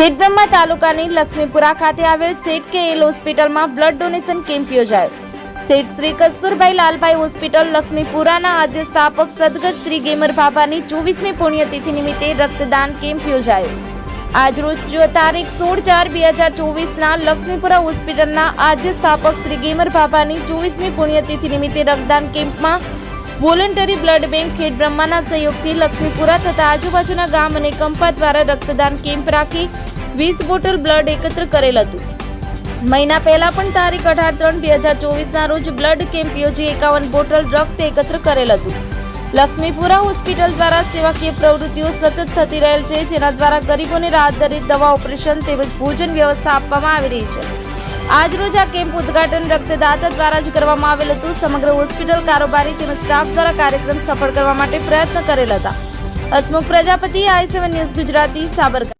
ખેડબ્રહ્મા તાલુકાની લક્ષ્મીપુરા ખાતે આવેલ સેટ કે એલ હોસ્પિટલમાં બ્લડ ડોનેશન કેમ્પ યોજાયો. શેઠ શ્રી કસ્તુરભાઈ લાલભાઈ હોસ્પિટલ લક્ષ્મીપુરાના આદ્ય સ્થાપક સદગત શ્રી ગેમર બાબાની ચોવીસમી પુણ્યતિથિ નિમિત્તે રક્તદાન કેમ્પ યોજાયો. આજરોજ તારીખ સોળ ચાર બે હજાર ચોવીસના લક્ષ્મીપુરા હોસ્પિટલના આદ્ય સ્થાપક શ્રી ગેમર બાબાની ચોવીસમી પુણ્યતિથિ નિમિત્તે રક્તદાન કેમ્પમાં વોલન્ટરી બ્લડ બેંક ખેડ બ્રહ્માના સહયોગથી લક્ષ્મીપુરા તથા આજુબાજુના ગામ અને કંપા દ્વારા રક્તદાન કેમ્પ રાખી વીસ બોટલ બ્લડ એકત્ર કરેલ હતું. મહિના પહેલા પણ તારીખ અઢાર ત્રણ બે હજાર ચોવીસના રોજ બ્લડ કેમ્પ યોજી એકાવન બોટલ રક્ત એકત્ર કરેલ હતું. લક્ષ્મીપુરા હોસ્પિટલ દ્વારા સેવાકીય પ્રવૃત્તિઓ સતત થતી રહેલ છે, જેના દ્વારા ગરીબોને રાહત દરે દવા, ઓપરેશન તેમજ ભોજન વ્યવસ્થા આપવામાં આવી રહી છે. આજ રોજ આ કેમ્પ ઉદ્ઘાટન રક્તદાતા દ્વારા જ કરવામાં આવેલ હતું. સમગ્ર હોસ્પિટલ કારોબારી તેમજ સ્ટાફ દ્વારા કાર્યક્રમ સફળ કરવા માટે પ્રયત્ન કરેલ હતા. Hasmukh Prajapati, I seven news Gujarati, Sabarkantha.